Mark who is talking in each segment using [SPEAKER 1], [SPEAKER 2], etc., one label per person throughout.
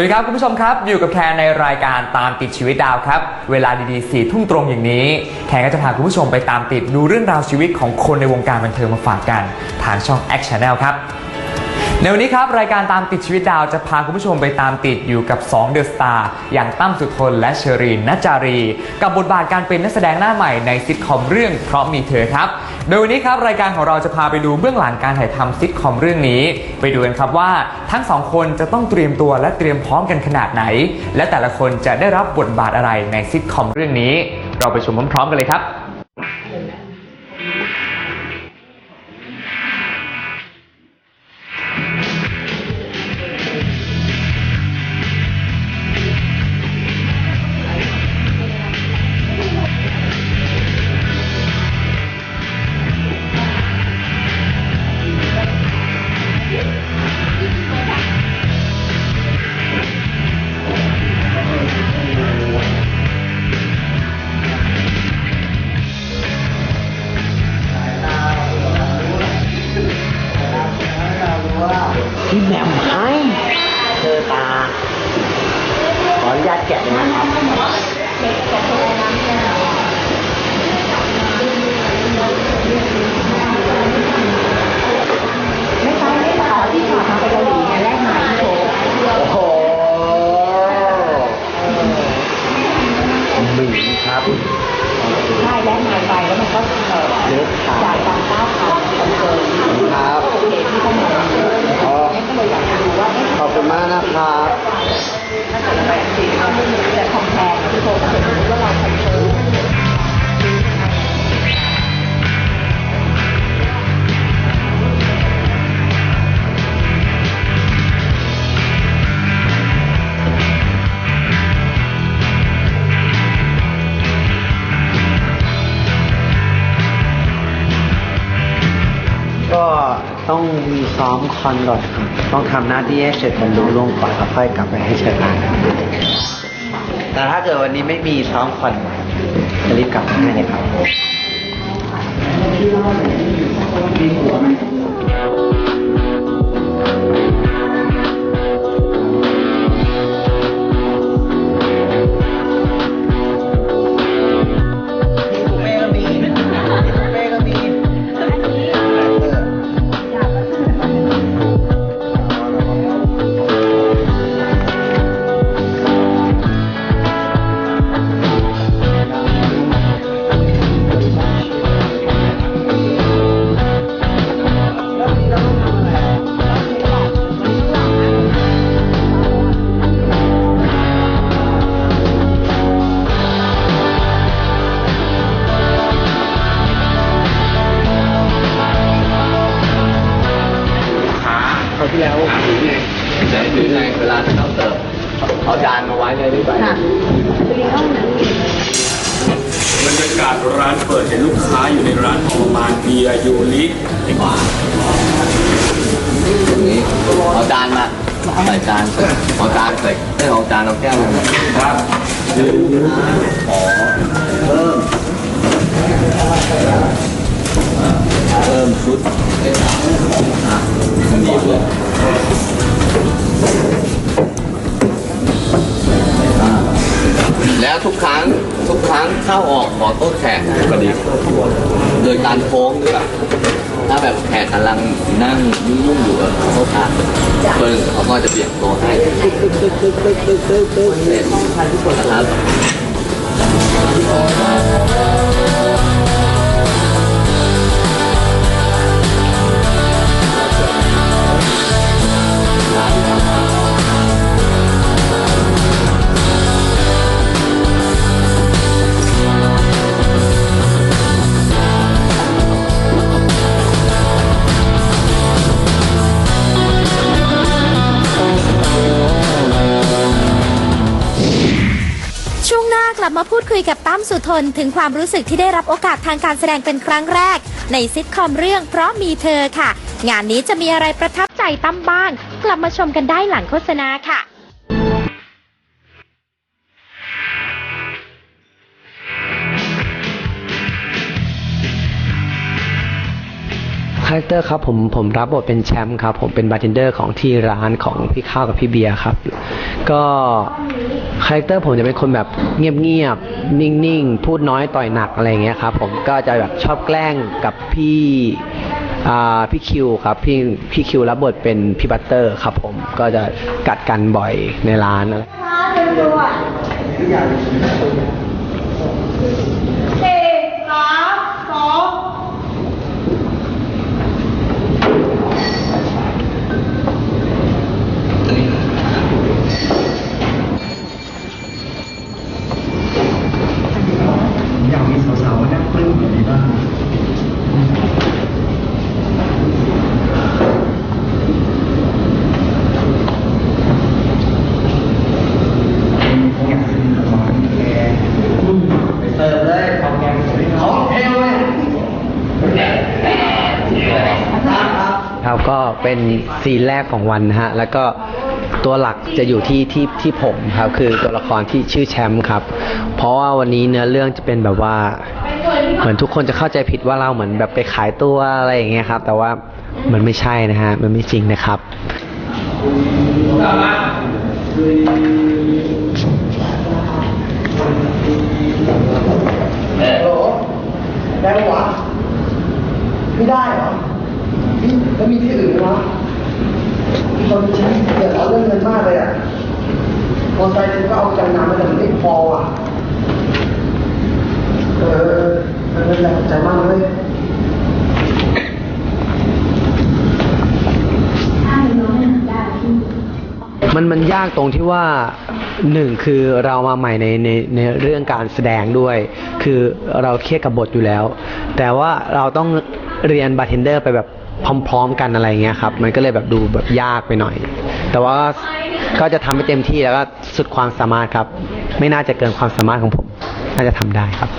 [SPEAKER 1] วัสดีครับ คุณผู้ชมครับ อยู่กับแคนในรายการตามติดชีวิตดาวครับ เวลาดีๆสี่ทุ่มตรงอย่างนี้ แคนก็จะพาคุณผู้ชมไปตามติดดูเรื่องราวชีวิตของคนในวงการบันเทิงมาฝากกัน ทางช่อง X Channel ครับ ในวันนี้ครับ รายการตามติดชีวิตดาวจะพาคุณผู้ชมไปตามติดอยู่กับ 2 เดอะสตาร์อย่างตั้มสุทนและเชอรีนนัจจารี กับบทบาทการเป็นนักแสดงหน้าใหม่ในซิทคอมเรื่องเพราะมีเธอครับ โดยวันนี้ครับ รายการของเราจะพาไปดูเบื้องหลังการถ่ายทำซิทคอมเรื่องนี้ ไปดูกันครับว่าทั้งสองคนจะต้องเตรียมตัวและเตรียมพร้อมกันขนาดไหน และแต่ละคนจะได้รับบทบาทอะไรในซิทคอมเรื่องนี้ เราไปชมพร้อมๆกันเลยครับ
[SPEAKER 2] Thank you. ก็
[SPEAKER 3] ต้องมี
[SPEAKER 2] ซ้อมคอนก่อนครับต้องทำหน้าที่ให้เสร็จบรรลุล่วงก่อนแล้วค่อยกลับไปให้เชิญงานแต่ถ้าเกิดวันนี้ไม่มีซ้อมคอนจะรีบกลับมาให้เลยครับ ที่แล้ว
[SPEAKER 4] ไหนหรือไงเวลาจะเข้าเสิร์ฟเอาจานมาไว้เลยดีกว่า
[SPEAKER 5] บรรยากาศร้านเปิดเห็นลูกค้าอยู่ในร้านทรมานเบียร์ยูริ
[SPEAKER 4] อย่างนี้เอาจานมาใส่จานเอาจานใส่ไม่เอาจานเอาแก้วมา
[SPEAKER 5] ครับ
[SPEAKER 4] ขอเพิ่มเพิ่มชุดอะมันดีเลย แล้วทุกครั้งทุกครั้งเข้าออกขอโต๊ะแขกก็ดีโดยการโค้งด้วยถ้าแบบแขกกำลังนั่งยุ่งๆอยู่กับโต๊ะทานเพิ่นเขาก็จะเบี่ยงตัวให้เสร็จนะครับ
[SPEAKER 6] คุยกับตั้มสุทนถึงความรู้สึกที่ได้รับโอกาสทางการแสดงเป็นครั้งแรก ในซิทคอมเรื่องเพราะมีเธอค่ะ งานนี้จะมีอะไรประทับใจตั้มบ้าง กลับมาชมกันได้หลังโฆษณาค่ะ
[SPEAKER 2] คาแรคเตอร์ครับผมผมรับบทเป็นแชมป์ครับ ผมเป็นบาร์เทนเดอร์ของที่ร้านของพี่ข้าวกับพี่เบียร์ครับ ก็คาแรคเตอร์ผมจะเป็นคนแบบเงียบๆนิ่งๆ พูดน้อยต่อยหนักอะไรเงี้ยครับ ผมก็จะแบบชอบแกล้งกับพี่พี่คิวครับพี่พี่คิวรับบทเป็นพี่บัตเตอร์ครับ ผมก็จะกัดกันบ่อยในร้านอะไร
[SPEAKER 7] อยากมีสาวๆมานั่งปลื้มแบบนี้บ้างคงอยากซื้อของแกไปเสิร์ฟเลยของแกของเอวเลยครับ
[SPEAKER 2] ครับก็ เป็นซีนแรกของวันนะฮะ แล้วก็ตัวหลักจะอยู่ที่ที่ที่ผมครับ คือตัวละครที่ชื่อแชมป์ครับ เพราะว่าวันนี้เนื้อเรื่องจะเป็นแบบว่า เหมือนทุกคนจะเข้าใจผิดว่าเราเหมือนแบบไปขายตัวอะไรอย่างเงี้ยครับ แต่ว่ามันไม่ใช่นะฮะ มันไม่จริงนะครับ
[SPEAKER 7] ได้ปะวะไม่ได้เหรอนี่แล้วมีที่อื่นไหมวะตอนนี้ฉันเดือดร้อนเรื่องเงินมากเลยอะมอเตอร์ไซค์ฉันก็เอาจำนำมาแต่มันไม่พออะ เออเออแรงใจมากเลย
[SPEAKER 2] มันมันยากตรงที่ว่าหนึ่งคือเรามาใหม่ในในในเรื่องการแสดงด้วย คือเราเครียดกับบทอยู่แล้ว แต่ว่าเราต้องเรียนบาร์เทนเดอร์ไปแบบพร้อมๆกันอะไรเงี้ยครับ มันก็เลยแบบดูแบบยากไปหน่อย แต่ว่าก็จะทำให้เต็มที่แล้วก็สุดความสามารถครับ ไม่น่าจะเกินความสามารถของผม น่าจะทำได้ครับ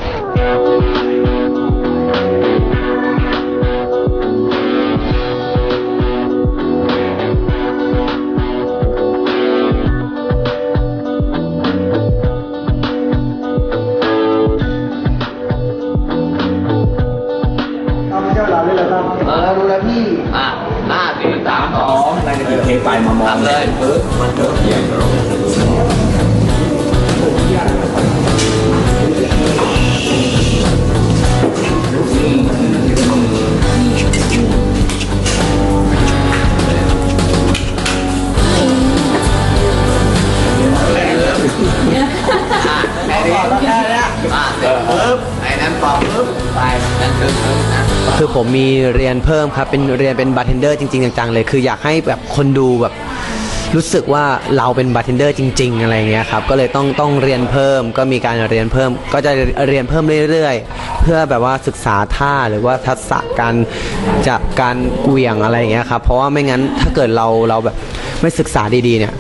[SPEAKER 7] รา
[SPEAKER 5] ยละเอียดเทไปมามอง
[SPEAKER 4] ทำเลยปึ๊บมันเกิดเขียน
[SPEAKER 2] ผมมีเรียนเพิ่มครับ เป็นเรียนเป็นบาร์เทนเดอร์จริงๆจังๆเลย คืออยากให้แบบคนดูแบบรู้สึกว่าเราเป็นบาร์เทนเดอร์จริง ๆ อะไรเงี้ยครับ ก็เลยต้องต้องเรียนเพิ่ม ก็มีการเรียนเพิ่ม ก็จะเรียนเพิ่มเรื่อยๆ เพื่อแบบว่าศึกษาท่าหรือว่าทักษะการจับการเหวี่ยงอะไรเงี้ยครับ เพราะว่าไม่งั้นถ้าเกิดเราเราแบบไม่ศึกษาดีๆเนี่ย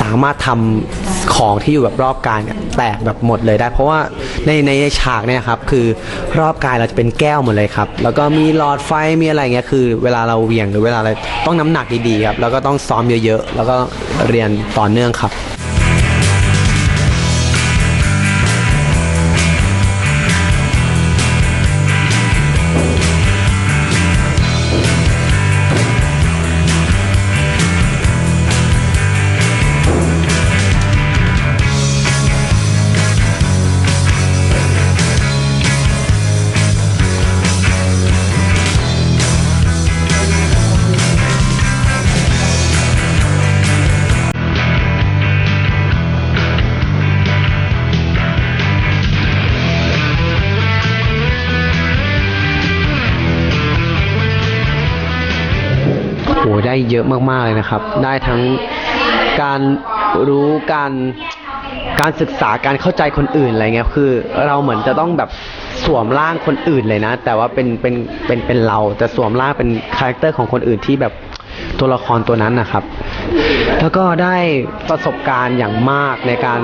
[SPEAKER 2] สามารถทำของที่อยู่แบบรอบกายเนี่ยแตกแบบหมดเลยได้ เพราะว่าในในฉากเนี่ยครับคือรอบกายเราจะเป็นแก้วหมดเลยครับแล้วก็มีหลอดไฟมีอะไรเงี้ยคือ เวลาเราเหวี่ยงหรือเวลาอะไรต้องน้ำหนักดีๆครับแล้วก็ต้องซ้อมเยอะๆ แล้วก็เรียนต่อเนื่องครับ เยอะมากๆเลยนะครับ ได้ทั้งการรู้การการศึกษาการเข้าใจคนอื่นอะไรเงี้ยคือ เราเหมือนจะต้องแบบสวมร่างคนอื่นเลยนะ แต่ว่าเป็นเป็นเป็นเป็นเราแต่สวมร่างเป็นคาแรคเตอร์ของคนอื่นที่แบบตัวละครตัวนั้นนะครับ แล้วก็ได้ประสบการณ์อย่างมากในการ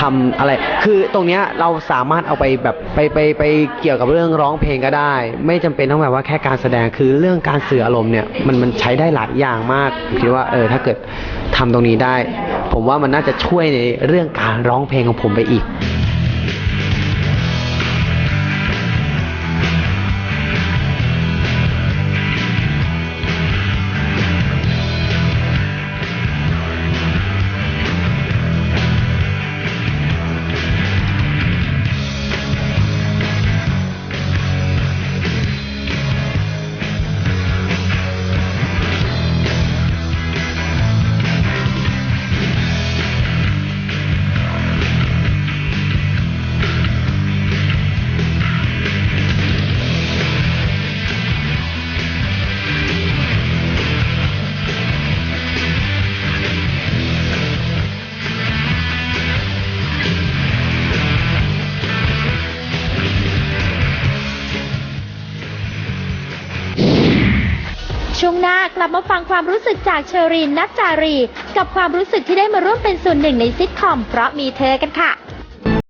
[SPEAKER 2] ทำอะไร คือตรงเนี้ยเราสามารถเอาไปแบบไปไปไปเกี่ยวกับเรื่องร้องเพลงก็ได้ ไม่จำเป็นต้องแบบว่าแค่การแสดงคือเรื่องการสื่ออารมณ์เนี่ยมันมันใช้ได้หลายอย่างมากผมคิดว่าเออถ้าเกิดทำตรงนี้ได้ ผมว่ามันน่าจะช่วยในเรื่องการร้องเพลงของผมไปอีก
[SPEAKER 6] กลับมาฟังความรู้สึกจากเชอรีนนัจจารี กับความรู้สึกที่ได้มาร่วมเป็นส่วนหนึ่งในซิทคอมเพราะมีเธอกันค่ะ